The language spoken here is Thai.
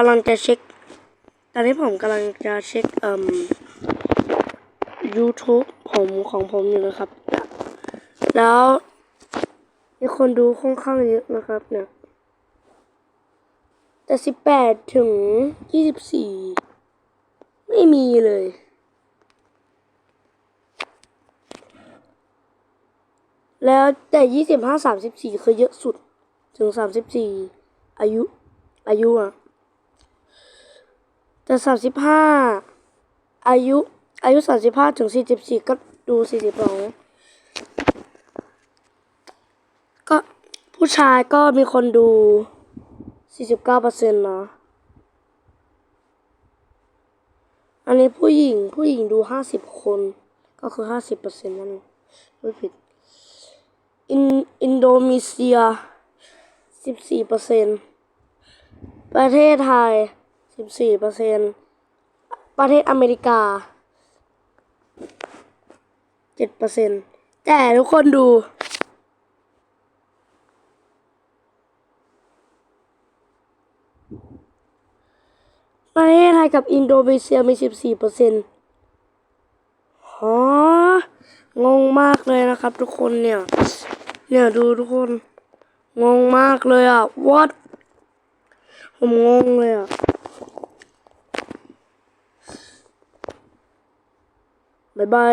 กำลังจะเช็ค ตอนนี้ผมกำลังจะเช็คเอ่ม YouTube ผมของผมอยู่นะครับ แล้วมีคนดูค่อนข้างเยอะนะครับเนี่ยแต่สิบแปดถึงยี่สิบสี่ไม่มีเลย แล้วแต่ยี่สิบห้าสามสิบสี่คือเยอะสุด ถึงสามสิบสี่อายุ อายุอะ แต่สามสิบห้าอายุอายุสามสิบห้าถึงสี่สิบสี่ก็ดูสี่สิบสองก็ผู้ชายก็มีคนดูสี่สิบเก้าเปอร์เซ็นต์นะอันนี้ผู้หญิงผู้หญิงดูห้าสิบคนก็คือห้าสิบเปอร์เซ็นต์นั่นไม่ผิดอินอินโดนีเซียสิบสี่เปอร์เซ็นต์ประเทศไทย สิบสี่เปอร์เซ็นต์ประเทศอเมริกาเจ็ดเปอร์เซ็นต์แต่ทุกคนดู ประเทศไทยกับอินโดนีเซียมีสิบสี่เปอร์เซ็นต์ฮงงมากเลยนะครับทุกคนเนี่ย เนี่ยดูทุกคน งงมากเลยอะ what ผมงงเลยอะ บายบา